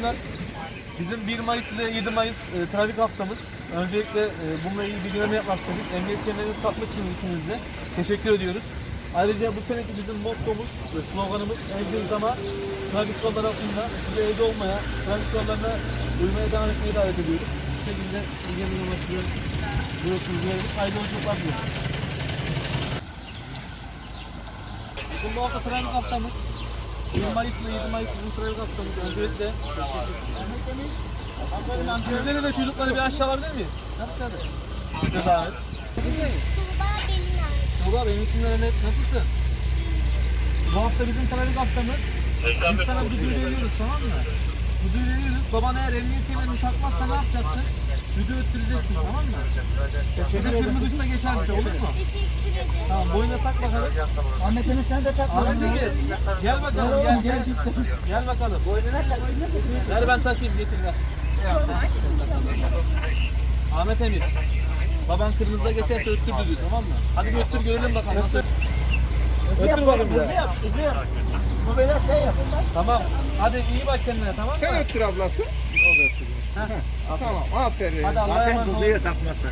günler. Bizim 1 Mayıs ile 7 Mayıs e, trafik haftamız. Öncelikle e, bununla ilgili bilgilenme yapmak istedik. Emniyet kemerinizi takmak için ikinize teşekkür ediyoruz. Ayrıca bu seneki bizim mottomuz ve sloganımız evdeyiz ama trafik kuralları altında size evde olmaya, trafik kurallarına uymaya devam etmeye davet ediyoruz. Bu şekilde bilgilerimizi ulaştırıyoruz. Buyursunuz diyoruz. Hayırlı yolculuklar diliyoruz. Bizim bu hafta trafik haftamız. 1 Mayıs ile 7 Mayıs bizim trafik haftamız. Öncelikle Sizleri de çocukları bir aşağı alabilir miyiz? Tabii tabii. Size davet. Tuğba Belinay. Tuğba benim ismim Mehmet. Nasılsın? Bu hafta bizim trafik haftamız. Biz sana düdüğü veriyoruz tamam mı? Düdüğü veriyoruz. Baban eğer emniyet kemerini takmazsa ne yapacaksın? Düdüğü öttüreceksin tamam mı? Teşekkür kırmızı ışıkta geçerse olur mu? Teşekkür ederim. Tamam boynuna tak bakalım. Ahmet Emin sen de tak. Ahmet Ege gel bakalım gel gel. Gel bakalım. Boynuna tak. Ver ben takayım getir ver. Ahmet Emir. Baban kırmızıda geçerse öttür düdüğü tamam mı? Hadi bir öttür görelim bakalım nasıl. Öttür bakalım Hızlı yap, hızlı yap. Bu böyle sen yap. Tamam. Hadi iyi bak kendine tamam mı? Sen öttür ablası. Heh. Tamam aferin. Hadi Allah'a Zaten emanet ol. hızlıya takması.